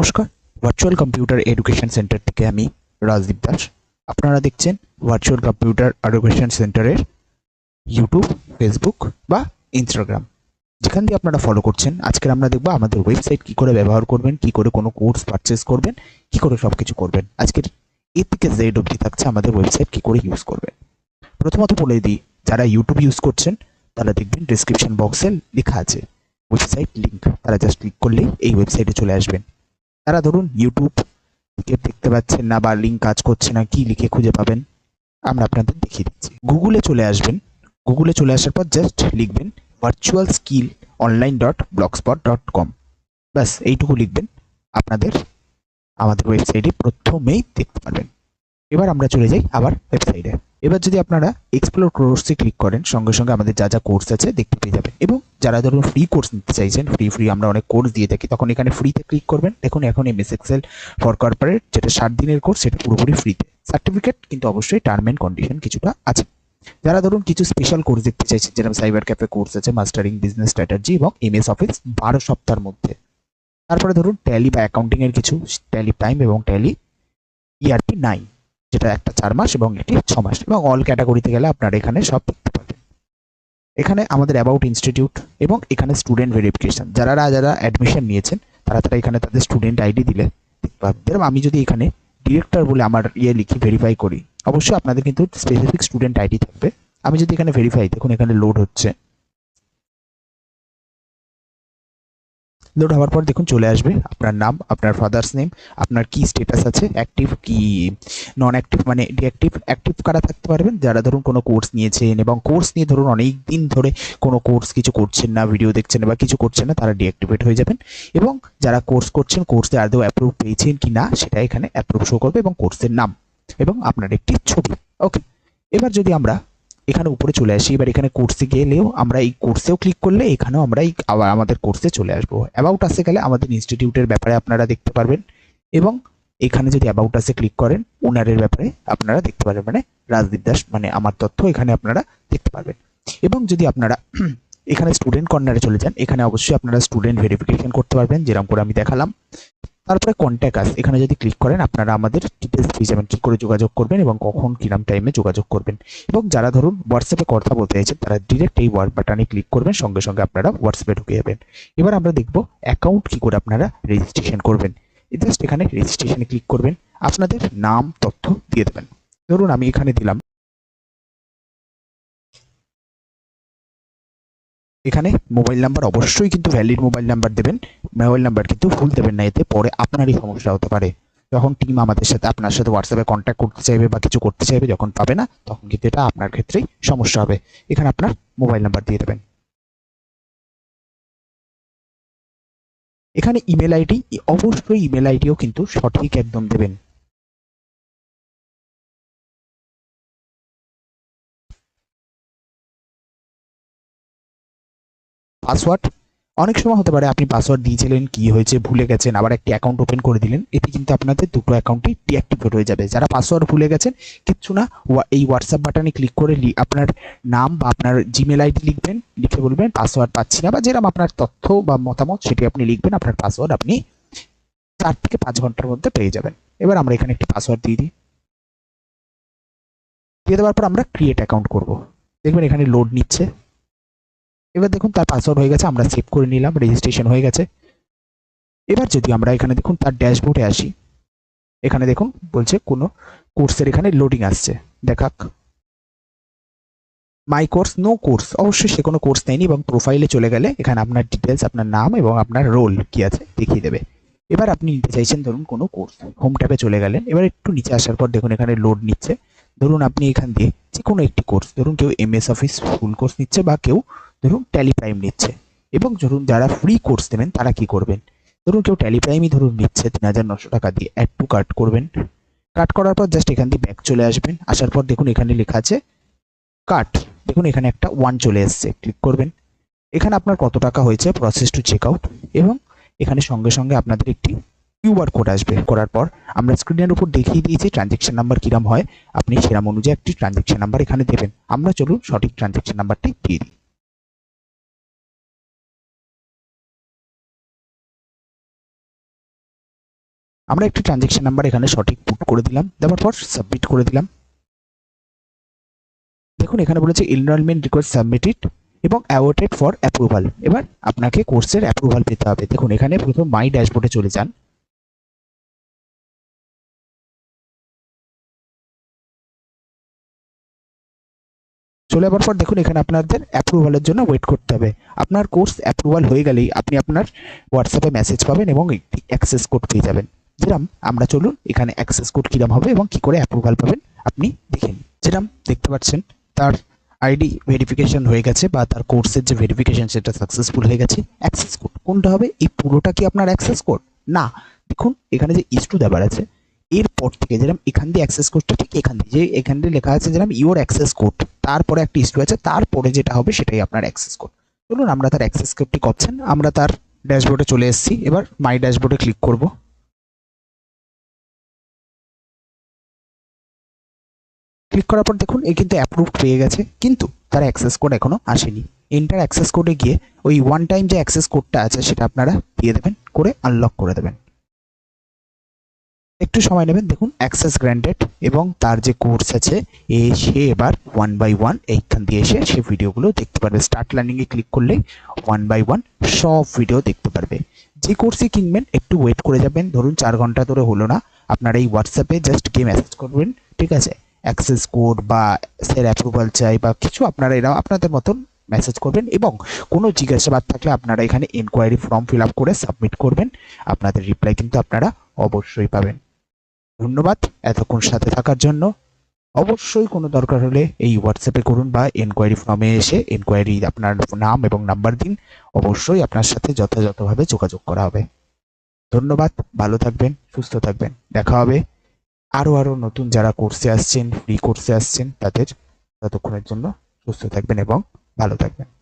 নমস্কার virtual computer education centre থেকে আমি রাজদীপ দাস। আপনারা দেখছেন ভার্চুয়াল কম্পিউটার এডুকেশন সেন্টারের ইউটিউব ফেসবুক বা ইনস্টাগ্রাম যেখান দিয়ে আপনারা ফলো করছেন আজকের আমরা দেখব আমাদের ওয়েবসাইট কি করে ব্যবহার করবেন, কি করে কোনো কোর্স পারচেস করবেন, কি করে সব কিছু করবেন। আজকের এ থেকে জেড অবধি থাকছে আমাদের ওয়েবসাইট কি করে ইউজ করবেন। প্রথমত বলে দিই, যারা ইউটিউব ইউজ করছেন, তারা দেখবেন ডিসক্রিপশন বক্সে লেখা আছে। ওয়েবসাইট লিংক তারা জাস্ট ক্লিক করলেই এই ওয়েবসাইটে চলে আসবেন। তারা ধরুন ইউটিউব থেকে দেখতে পাচ্ছেন না বা লিঙ্ক কাজ করছে না, কি লিখে খুঁজে পাবেন? আমরা আপনাদের দেখিয়ে দিচ্ছি। গুগলে চলে আসবেন। গুগলে চলে আসার পর জাস্ট লিখবেন virtual skill online dot blogspot dot com ব্যাস, এইটুকু লিখবেন। আপনাদের আমাদের ওয়েবসাইটে প্রথমেই দেখতে পারবেন। এবার আমরা চলে যাই আবার ওয়েবসাইটে এবার যদি আপনারা এক্সপ্লোর কোর্সে ক্লিক করেন, সঙ্গে সঙ্গে আমাদের যা যা কোর্স আছে দেখতে পেয়ে যাবেন। এবং যারা ধরুন ফ্রি কোর্স নিতে চাইছেন ফ্রি ফ্রি আমরা অনেক কোর্স দিয়ে থাকি, তখন এখানে ফ্রিতে ক্লিক করবেন। দেখুন এখন এমএস এক্সেল ফর কর্পোরেট যেটা ষাট দিনের কোর্স সেটা পুরোপুরি ফ্রিতে সার্টিফিকেট কিন্তু অবশ্যই টার্ম অ্যান্ড কন্ডিশন কিছুটা আছে। যারা ধরুন কিছু স্পেশাল কোর্স দেখতে চাইছেন, যেরকম সাইবার ক্যাফে কোর্স আছে মাস্টারিং বিজনেস স্ট্র্যাটাজি এবং এমএস অফিস বারো সপ্তাহের মধ্যে। তারপরে ধরুন ট্যালি বা অ্যাকাউন্টিংয়ের কিছু ট্যালি প্রাইম এবং ট্যালি ইআরপি নাইন যেটা একটা চার মাস এবং একটি ছ মাস। এবং অল ক্যাটাগরিতে গেলে আপনারা এখানে সব দেখতে পাবেন। এখানে আমাদের অ্যাবাউট ইনস্টিটিউট এবং এখানে স্টুডেন্ট ভেরিফিকেশন যারা যারা অ্যাডমিশন নিয়েছেন, তারা তারা এখানে তাদের স্টুডেন্ট আইডি দিলে দেখতে আমি যদি এখানে ডিরেক্টর বলে আমার ইয়ে লিখি ভেরিফাই করি, অবশ্যই আপনাদের কিন্তু স্পেসিফিক স্টুডেন্ট আইডি থাকবে। আমি যদি এখানে ভেরিফাই দেখুন এখানে লোড হচ্ছে। লোড হওয়ার পর দেখুন চলে আসবে। আপনার নাম, আপনার ফাদার্স নেম আপনার কি স্টেটাস আছে অ্যাক্টিভ কি নন অ্যাক্টিভ মানে ডিঅ্যাক্টিভ অ্যাক্টিভ কারা থাকতে পারবেন? যারা ধরুন কোনো কোর্স নিয়েছেন এবং কোর্স নিয়ে ধরুন অনেক দিন ধরে কোনো কোর্স কিছু করছেন না ভিডিও দেখছেন বা কিছু করছেন না, তারা ডিঅ্যাক্টিভেট হয়ে যাবেন। এবং যারা কোর্স করছেন কোর্সে আদৌ অ্যাপ্রুভ পেয়েছেন কি না, সেটা এখানে অ্যাপ্রুভ শো করবে এবং কোর্সের নাম এবং আপনার একটি ছবি। ওকে এবার যদি আমরা এখানে উপরে চলে আসি। এবার এখানে কোর্সে গেলেও আমরা এই কোর্সেও ক্লিক করলে এখানেও আমরা এই আবার আমাদের কোর্সে চলে আসব। অ্যাবাউট আসে গেলে আমাদের ইনস্টিটিউটের ব্যাপারে আপনারা দেখতে পারবেন এবং এখানে যদি অ্যাবাউট আসে ক্লিক করেন ওনারের ব্যাপারে আপনারা দেখতে পারবেন। মানে রাজদীপ দাস মানে আমার তথ্য এখানে আপনারা দেখতে পারবেন। এবং যদি আপনারা এখানে স্টুডেন্ট কর্নারে চলে যান, এখানে অবশ্যই আপনারা স্টুডেন্ট ভেরিফিকেশন করতে পারবেন। যেরকম করে আমি দেখালাম। তারপরে কন্ট্যাক্ট আস এখানে যদি ক্লিক করেন, আপনারা আমাদের ডিটেলস পেয়ে যাবেন কী করে যোগাযোগ করবেন এবং কখন কিরাম টাইমে যোগাযোগ করবেন। এবং যারা ধরুন হোয়াটসঅ্যাপে কথা বলতে চাইছেন, তারা ডিরেক্ট এই ওয়ার্ড বাটনে ক্লিক করবেন, সঙ্গে সঙ্গে আপনারা হোয়াটসঅ্যাপে ঢুকে যাবেন। এবার আমরা দেখব অ্যাকাউন্ট কী করে আপনারা রেজিস্ট্রেশন করবেন। জাস্ট এখানে রেজিস্ট্রেশনে ক্লিক করবেন, আপনাদের নাম, তথ্য দিয়ে দেবেন। ধরুন আমি এখানে দিলাম এখানে মোবাইল নাম্বার অবশ্যই কিন্তু ভ্যালিড মোবাইল নাম্বার দেবেন। মোবাইল নাম্বার কিন্তু ভুল দেবেন না, এতে পরে আপনারই সমস্যা হতে পারে। যখন টিম আমাদের সাথে, আপনার সাথে হোয়াটসঅ্যাপে কন্ট্যাক্ট করতে চাইবে বা কিছু করতে চাইবে, যখন পাবে না, তখন কিন্তু এটা আপনার ক্ষেত্রেই সমস্যা হবে। এখানে আপনার মোবাইল নাম্বার দিয়ে দেবেন। এখানে ইমেল আইডি অবশ্যই ইমেল আইডিও কিন্তু সঠিক একদম দেবেন। পাসওয়ার্ড। অনেক সময় হতে পারে আপনি পাসওয়ার্ড দিয়েছিলেন, কি হয়েছে, ভুলে গেছেন, আবার একটি অ্যাকাউন্ট ওপেন করে দিলেন, এতে কিন্তু আপনাদের দুটো অ্যাকাউন্টই ডিঅ্যাক্টিভেট হয়ে যাবে। যারা পাসওয়ার্ড ভুলে গেছেন, কিচ্ছু না এই হোয়াটসঅ্যাপ বাটনে ক্লিক করে আপনার নাম বা আপনার জিমেল আইডি লিখবেন, লিখে বলবেন, পাসওয়ার্ড পাচ্ছি না বা যেরকম আপনার তথ্য বা মতামত, সেটি আপনি লিখবেন, আপনার পাসওয়ার্ড আপনি চার থেকে পাঁচ ঘণ্টার মধ্যে পেয়ে যাবেন। এবার আমরা এখানে একটি পাসওয়ার্ড দিয়ে দিই। দিয়ে দেওয়ার পর আমরা ক্রিয়েট অ্যাকাউন্ট করব। দেখবেন এখানে লোড নিচ্ছে। এবার দেখুন তার পাসওয়ার্ড হয়ে গেছে, আমরা সেভ করে নিলাম রেজিস্ট্রেশন হয়ে গেছে। এবার যদি আমরা এখানে দেখুন তার ড্যাশবোর্ডে আসি, এখানে দেখুন বলছে কোনো কোর্সের এখানে লোডিং আসছে। দেখাক। মাই কোর্স নো কোর্স অবশ্যই সে কোনো কোর্স নেয়নি এবং প্রোফাইলে চলে গেলে এখানে আপনার ডিটেলস আপনার নাম এবং আপনার রোল কি আছে দেখিয়ে দেবে। এবার আপনি নিতে চাইছেন ধরুন কোনো কোর্স হোম ট্যাবে চলে গেলেন। এবার একটু নিচে আসার পর দেখুন এখানে লোড নিচ্ছে। ধরুন আপনি এখান দিয়ে যে কোনো একটি কোর্স ধরুন কেউ M S office full course নিচ্ছে বা কেউ ধরুন ট্যালি প্রাইম নিচ্ছে। এবং ধরুন যারা ফ্রি কোর্স নেবেন তারা কি করবেন? ধরুন কেউ ট্যালি প্রাইমই ধরুন নিচ্ছে, তিন হাজার নশো টাকা দিয়ে অ্যাড টু কাট করবেন। কাট করার পর জাস্ট এখান দিয়ে ব্যাক চলে আসবেন। আসার পর দেখুন এখানে লেখা আছে কাট দেখুন এখানে একটা ওয়ান চলে এসছে ক্লিক করবেন। এখানে আপনার কত টাকা হয়েছে প্রসেস টু চেক আউট এবং এখানে সঙ্গে সঙ্গে আপনাদের একটি কিউআর কোড আসবে করার পর। আমরা স্ক্রিনের উপর দেখিয়ে দিয়েছি ট্রানজেকশন নাম্বার কিরাম হয়। আপনি সেরাম অনুযায়ী একটি ট্রানজেকশন নাম্বার এখানে দেবেন। আমরা চলুন সঠিক ট্রানজেকশন নাম্বারটি দিয়ে দিই। আমরা একটি ট্রানজেকশন নাম্বার এখানে সঠিক পুট করে দিলাম, দেওয়ার পর সাবমিট করে দিলাম। দেখুন, এখানে বলেছে এনরোলমেন্ট রিকোয়েস্ট সাবমিটেড এবং অ্যাওয়ার্টেড ফর অ্যাপ্রুভাল এবার আপনাকে কোর্সের অ্যাপ্রুভাল পেতে হবে। দেখুন, এখানে প্রথম মাই ড্যাশবোর্ডে চলে যান। চলে যাওয়ার পর দেখুন, এখানে আপনাদের অ্যাপ্রুভালের জন্য ওয়েট করতে হবে। আপনার কোর্স অ্যাপ্রুভাল হয়ে গেলেই আপনি আপনার হোয়াটসঅ্যাপে মেসেজ পাবেন এবং একটি অ্যাক্সেস কোড পেয়ে যাবেন। যেরকম আমরা চলুন এখানে অ্যাক্সেস কোড কিরম হবে এবং কি করে অ্যাপ্রুভাল পাবেন আপনি দেখে নিন। যেরকম দেখতে পাচ্ছেন, তার আইডি ভেরিফিকেশন হয়ে গেছে বা তার কোর্সের যে ভেরিফিকেশন সেটা সাকসেসফুল হয়ে গেছে। অ্যাক্সেস কোড কোনটা হবে? এই পুরোটা কি আপনার অ্যাক্সেস কোড না। দেখুন, এখানে যে ইস্টু দেওয়ার আছে, এরপর থেকে যেরকম এখান দিয়ে অ্যাক্সেস কোডটা ঠিক এখান দিয়ে, যে এখান দিয়ে লেখা আছে যেরকম ইওর অ্যাক্সেস কোড তারপরে একটা ইস্যু আছে, তারপরে যেটা হবে সেটাই আপনার অ্যাক্সেস কোড চলুন, আমরা তার অ্যাক্সেস কোডটি করছেন, আমরা তার ড্যাশবোর্ডে চলে এসেছি। এবার মাই ড্যাশবোর্ডে ক্লিক করব। ক্লিক করার পর দেখুন এ কিন্তু অ্যাপ্রুভড পেয়ে গেছে, কিন্তু তার অ্যাক্সেস কোড এখনও আসেনি। এন্টার অ্যাক্সেস কোডে গিয়ে ওই ওয়ান টাইম যে অ্যাক্সেস কোডটা আছে, সেটা আপনারা দিয়ে দেবেন, করে আনলক করে দেবেন। একটু সময় নেবেন, দেখুন অ্যাক্সেস গ্র্যান্ডেড এবং তার যে কোর্স আছে, এ সে এবার ওয়ান বাই ওয়ান এইখান দিয়ে এসে সে ভিডিওগুলো দেখতে পারবে। স্টার্ট লার্নিংয়ে ক্লিক করলেই ওয়ান বাই ওয়ান সব ভিডিও দেখতে পারবে। যে কোর্সই কিনবেন, একটু ওয়েট করে যাবেন। ধরুন, চার ঘণ্টা ধরে হলো না। আপনারা এই হোয়াটসঅ্যাপে জাস্ট গিয়ে মেসেজ করবেন, ঠিক আছে? অ্যাক্সেস কোড বা স্যার অ্যাপ্রুভাল চাই বা কিছু, আপনারা এরাও আপনাদের মতন মেসেজ করবেন এবং কোনো জিজ্ঞাসাবাদ থাকলে আপনারা এখানে এনকোয়ারি ফর্ম ফিল আপ করে সাবমিট করবেন। আপনাদের রিপ্লাই কিন্তু আপনারা অবশ্যই পাবেন। ধন্যবাদ এতক্ষণ সাথে থাকার জন্য। অবশ্যই কোনো দরকার হলে এই হোয়াটসঅ্যাপে করুন বা এনকোয়ারি ফর্মে এসে এনকোয়ারি আপনার নাম এবং নাম্বার দিন। অবশ্যই আপনার সাথে যথাযথভাবে যোগাযোগ করা হবে। ধন্যবাদ, ভালো থাকবেন, সুস্থ থাকবেন। দেখা হবে আরও আরও নতুন যারা কোর্সে আসছেন ফ্রি কোর্সে আসছেন, তাদের ততক্ষণের জন্য সুস্থ থাকবেন এবং ভালো থাকবেন।